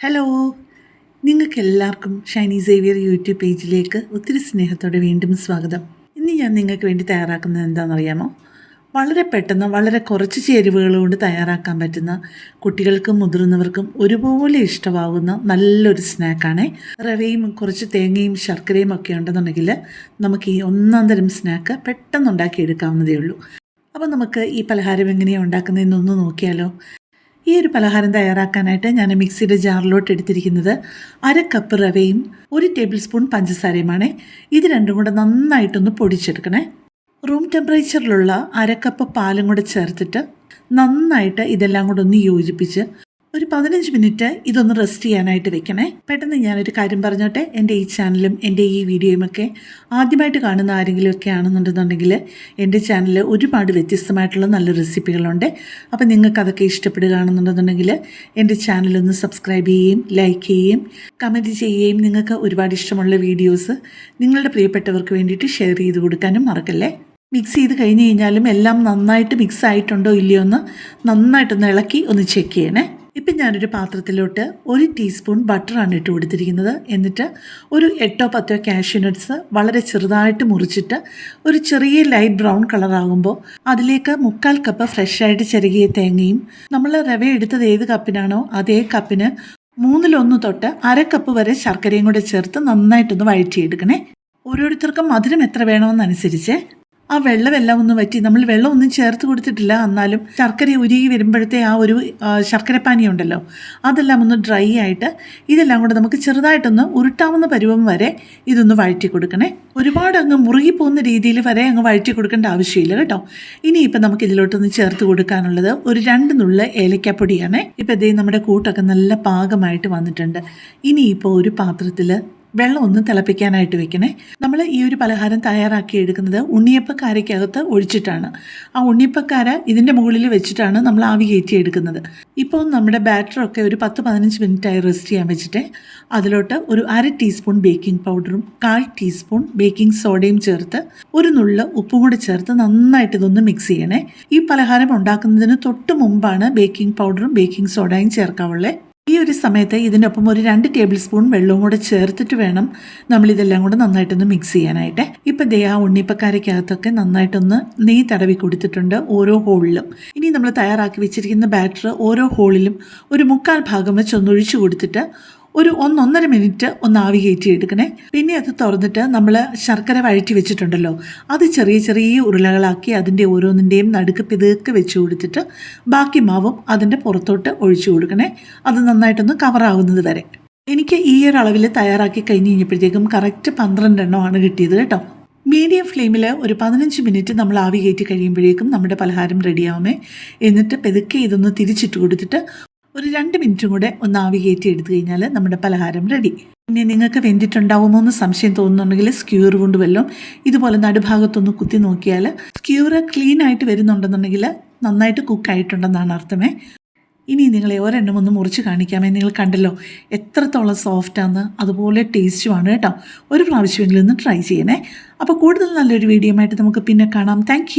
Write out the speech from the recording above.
Hello നിങ്ങൾക്ക് എല്ലാവർക്കും Shiny Xavier YouTube പേജിലേക്ക് ഒത്തിരി സ്നേഹത്തോടെ വീണ്ടും സ്വാഗതം. ഇന്ന് ഞാൻ നിങ്ങൾക്ക് വേണ്ടി തയ്യാറാക്കുന്നത് എന്താണെന്നറിയാമോ? വളരെ പെട്ടെന്ന് വളരെ കുറച്ച് ചേരുവകളുകൊണ്ട് തയ്യാറാക്കാൻ പറ്റുന്ന കുട്ടികൾക്കും മുതിർന്നവർക്കും ഒരുപോലെ ഇഷ്ടമാകുന്ന നല്ലൊരു സ്നാക്കാണ്. റവയും കുറച്ച് തേങ്ങയും ശർക്കരയും ഒക്കെ ഉണ്ടെന്നുണ്ടെങ്കിൽ നമുക്ക് ഈ ഒന്നാം തരം സ്നാക്ക് പെട്ടെന്ന് ഉണ്ടാക്കിയെടുക്കാവുന്നതേ ഉള്ളൂ. അപ്പോൾ നമുക്ക് ഈ പലഹാരം എങ്ങനെയാണ് ഉണ്ടാക്കുന്നതെന്നൊന്ന് നോക്കിയാലോ? ഈ ഒരു പലഹാരം തയ്യാറാക്കാനായിട്ട് ഞാൻ മിക്സിയുടെ ജാറിലോട്ട് എടുത്തിരിക്കുന്നത് അര കപ്പ് റവയും ഒരു ടേബിൾ സ്പൂൺ പഞ്ചസാരയുമാണ്. ഇത് രണ്ടും കൂടെ നന്നായിട്ടൊന്ന് പൊടിച്ചെടുക്കണേ. റൂം ടെമ്പറേച്ചറിലുള്ള അര കപ്പ് പാലും കൂടെ ചേർത്തിട്ട് നന്നായിട്ട് ഇതെല്ലാം കൂടെ ഒന്ന് യോജിപ്പിച്ച് ഒരു പതിനഞ്ച് മിനിറ്റ് ഇതൊന്ന് റെസ്റ്റ് ചെയ്യാനായിട്ട് വെക്കണേ. പെട്ടെന്ന് ഞാനൊരു കാര്യം പറഞ്ഞോട്ടെ. എന്റെ ഈ ചാനലും എന്റെ ഈ വീഡിയോയും ഒക്കെ ആദ്യമായിട്ട് കാണുന്ന ആരെങ്കിലും ഒക്കെ ആണെന്നുണ്ടെന്നുണ്ടെങ്കിൽ എന്റെ ചാനലിൽ ഒരുപാട് വ്യത്യസ്തമായിട്ടുള്ള നല്ല റെസിപ്പികളുണ്ട്. അപ്പോൾ നിങ്ങൾക്ക് അതൊക്കെ ഇഷ്ടപ്പെടുകയാണെന്നുണ്ടെന്നുണ്ടെങ്കിൽ എന്റെ ചാനലൊന്ന് സബ്സ്ക്രൈബ് ചെയ്യുകയും ലൈക്ക് ചെയ്യുകയും കമന്റ് ചെയ്യുകയും നിങ്ങൾക്ക് ഒരുപാട് ഇഷ്ടമുള്ള വീഡിയോസ് നിങ്ങളുടെ പ്രിയപ്പെട്ടവർക്ക് വേണ്ടിയിട്ട് ഷെയർ ചെയ്ത് കൊടുക്കാനും മറക്കല്ലേ? മിക്സ് ചെയ്ത് കഴിഞ്ഞ് കഴിഞ്ഞാലും എല്ലാം നന്നായിട്ട് മിക്സ് ആയിട്ടുണ്ടോ ഇല്ലയോ എന്ന് നന്നായിട്ടൊന്ന് ഇളക്കി ഒന്ന് ചെക്ക് ചെയ്യണേ. ഇപ്പം ഞാനൊരു പാത്രത്തിലോട്ട് ഒരു ടീസ്പൂൺ ബട്ടറാണ് ഇട്ട് കൊടുത്തിരിക്കുന്നത്. എന്നിട്ട് ഒരു എട്ടോ പത്തോ കാഷ്യൂ നട്ട്സ് വളരെ ചെറുതായിട്ട് മുറിച്ചിട്ട് ഒരു ചെറിയ ലൈറ്റ് ബ്രൗൺ കളറാകുമ്പോൾ അതിലേക്ക് മുക്കാൽ കപ്പ് ഫ്രഷായിട്ട് ചെറുകിയ തേങ്ങയും നമ്മൾ റവ എടുത്തത് ഏത് കപ്പിനാണോ അതേ കപ്പിന് മൂന്നിലൊന്ന് തൊട്ട് അര കപ്പ് വരെ ശർക്കരയും കൂടെ ചേർത്ത് നന്നായിട്ടൊന്ന് വഴറ്റിയെടുക്കണേ. ഓരോരുത്തർക്കും മധുരം എത്ര വേണമെന്നനുസരിച്ച് ആ വെള്ളമെല്ലാം ഒന്ന് വറ്റി നമ്മൾ വെള്ളം ഒന്നും ചേർത്ത് കൊടുത്തിട്ടില്ല എന്നാലും ശർക്കര ഉരുകി വരുമ്പോഴത്തെ ആ ഒരു ശർക്കര ശർക്കരപ്പാനി ഉണ്ടല്ലോ അതെല്ലാം ഒന്ന് ഡ്രൈ ആയിട്ട് ഇതെല്ലാം കൂടെ നമുക്ക് ചെറുതായിട്ടൊന്ന് ഉരുട്ടാവുന്ന പരുവം വരെ ഇതൊന്ന് വഴറ്റി കൊടുക്കണേ. ഒരുപാട് അങ്ങ് മുറുകി പോകുന്ന രീതിയിൽ വരെ അങ്ങ് വഴറ്റി കൊടുക്കേണ്ട ആവശ്യമില്ല കേട്ടോ. ഇനിയിപ്പോൾ നമുക്ക് ഇതിലോട്ടൊന്ന് ചേർത്ത് കൊടുക്കാനുള്ളത് ഒരു രണ്ട് നുള്ള ഏലക്കാപ്പൊടിയാണ്. ഇപ്പോൾ ഇതേ നമ്മുടെ കൂട്ടൊക്കെ നല്ല പാകമായിട്ട് വന്നിട്ടുണ്ട്. ഇനിയിപ്പോൾ ഒരു പാത്രത്തിൽ വെള്ളം ഒന്ന് തിളപ്പിക്കാനായിട്ട് വെക്കണേ. നമ്മൾ ഈ ഒരു പലഹാരം തയ്യാറാക്കി എടുക്കുന്നത് ഉണ്ണിയപ്പക്കാരയ്ക്കകത്ത് ഒഴിച്ചിട്ടാണ്. ആ ഉണ്ണിയപ്പക്കാര ഇതിന്റെ മുകളിൽ വെച്ചിട്ടാണ് നമ്മൾ ആവി കയറ്റി എടുക്കുന്നത്. ഇപ്പോൾ നമ്മുടെ ബാറ്ററൊക്കെ ഒരു പത്ത് പതിനഞ്ച് മിനിറ്റായി റെസ്റ്റ് ചെയ്യാൻ വെച്ചിട്ട്. അതിലോട്ട് ഒരു അര ടീസ്പൂൺ ബേക്കിംഗ് പൗഡറും കാൽ ടീസ്പൂൺ ബേക്കിംഗ് സോഡയും ചേർത്ത് ഒരു നുള്ള ഉപ്പും കൂടി ചേർത്ത് നന്നായിട്ട് ഇതൊന്ന് മിക്സ് ചെയ്യണേ. ഈ പലഹാരം ഉണ്ടാക്കുന്നതിന് തൊട്ട് മുമ്പാണ് ബേക്കിംഗ് പൗഡറും ബേക്കിംഗ് സോഡയും ചേർക്കാവുള്ളത് ഈ ഒരു സമയത്ത് ഇതിനൊപ്പം ഒരു രണ്ട് ടേബിൾ സ്പൂൺ വെള്ളവും കൂടെ ചേർത്തിട്ട് വേണം നമ്മൾ ഇതെല്ലാം കൂടെ നന്നായിട്ടൊന്ന് മിക്സ് ചെയ്യാനായിട്ട്. ഇപ്പം ദേ ആ ഉണ്ണിപ്പക്കാരയ്ക്കകത്തൊക്കെ നന്നായിട്ടൊന്ന് നെയ്യ് തടവി കൊടുത്തിട്ടുണ്ട് ഓരോ ഹോളിലും ഇനി നമ്മൾ തയ്യാറാക്കി വെച്ചിരിക്കുന്ന ബാറ്റർ ഓരോ ഹോളിലും ഒരു മുക്കാൽ ഭാഗം വെച്ച് ഒന്ന് ഒഴിച്ചു കൊടുത്തിട്ട് ഒരു ഒന്നൊന്നര മിനിറ്റ് ഒന്ന് ആവി കയറ്റി എടുക്കണേ. പിന്നെ അത് തുറന്നിട്ട് നമ്മൾ ശർക്കര വഴറ്റി വെച്ചിട്ടുണ്ടല്ലോ. അത് ചെറിയ ചെറിയ ഉരുളകളാക്കി അതിന്റെ ഓരോന്നിന്റെയും നടുക്ക് പിതുക്ക് വെച്ച് കൊടുത്തിട്ട് ബാക്കി മാവും അതിന്റെ പുറത്തോട്ട് ഒഴിച്ചു കൊടുക്കണേ. അത് നന്നായിട്ടൊന്ന് കവറാവുന്നത് വരെ. എനിക്ക് ഈ ഒരു അളവിൽ തയ്യാറാക്കി കഴിഞ്ഞ് കഴിഞ്ഞപ്പോഴത്തേക്കും കറക്റ്റ് പന്ത്രണ്ടെണ്ണമാണ് കിട്ടിയത് കേട്ടോ. മീഡിയം ഫ്ലെയിമിൽ ഒരു പതിനഞ്ച് മിനിറ്റ് നമ്മൾ ആവി കയറ്റി കഴിയുമ്പോഴേക്കും നമ്മുടെ പലഹാരം റെഡിയാവുമേ എന്നിട്ട് പെതുക്കെ ഇതൊന്ന് തിരിച്ചിട്ട് കൊടുത്തിട്ട് ഒരു രണ്ട് മിനിറ്റും കൂടെ ഒന്ന് ആവി എടുത്തു കഴിഞ്ഞാൽ നമ്മുടെ പലഹാരം റെഡി പിന്നെ നിങ്ങൾക്ക് വെന്തിട്ടുണ്ടാവുമോ എന്ന് സംശയം തോന്നുന്നുണ്ടെങ്കിൽ സ്ക്യൂർ കൊണ്ട് വല്ലതും ഇതുപോലെ നടുഭാഗത്തൊന്ന് കുത്തി നോക്കിയാൽ സ്ക്യൂർ ക്ലീൻ ആയിട്ട് വരുന്നുണ്ടെന്നുണ്ടെങ്കിൽ നന്നായിട്ട് കുക്ക് ആയിട്ടുണ്ടെന്നാണ് അർത്ഥമേ. ഇനി നിങ്ങളെ ഒരെണ്ണം ഒന്ന് മുറിച്ച് കാണിക്കാമേ. നിങ്ങൾ കണ്ടല്ലോ എത്രത്തോളം സോഫ്റ്റാണ് അതുപോലെ ടേസ്റ്റുമാണ് കേട്ടോ. ഒരു പ്രാവശ്യമെങ്കിലും ഒന്ന് ട്രൈ ചെയ്യണേ. അപ്പോൾ കൂടുതൽ നല്ലൊരു വീഡിയോ ആയിട്ട് നമുക്ക് പിന്നെ കാണാം. താങ്ക്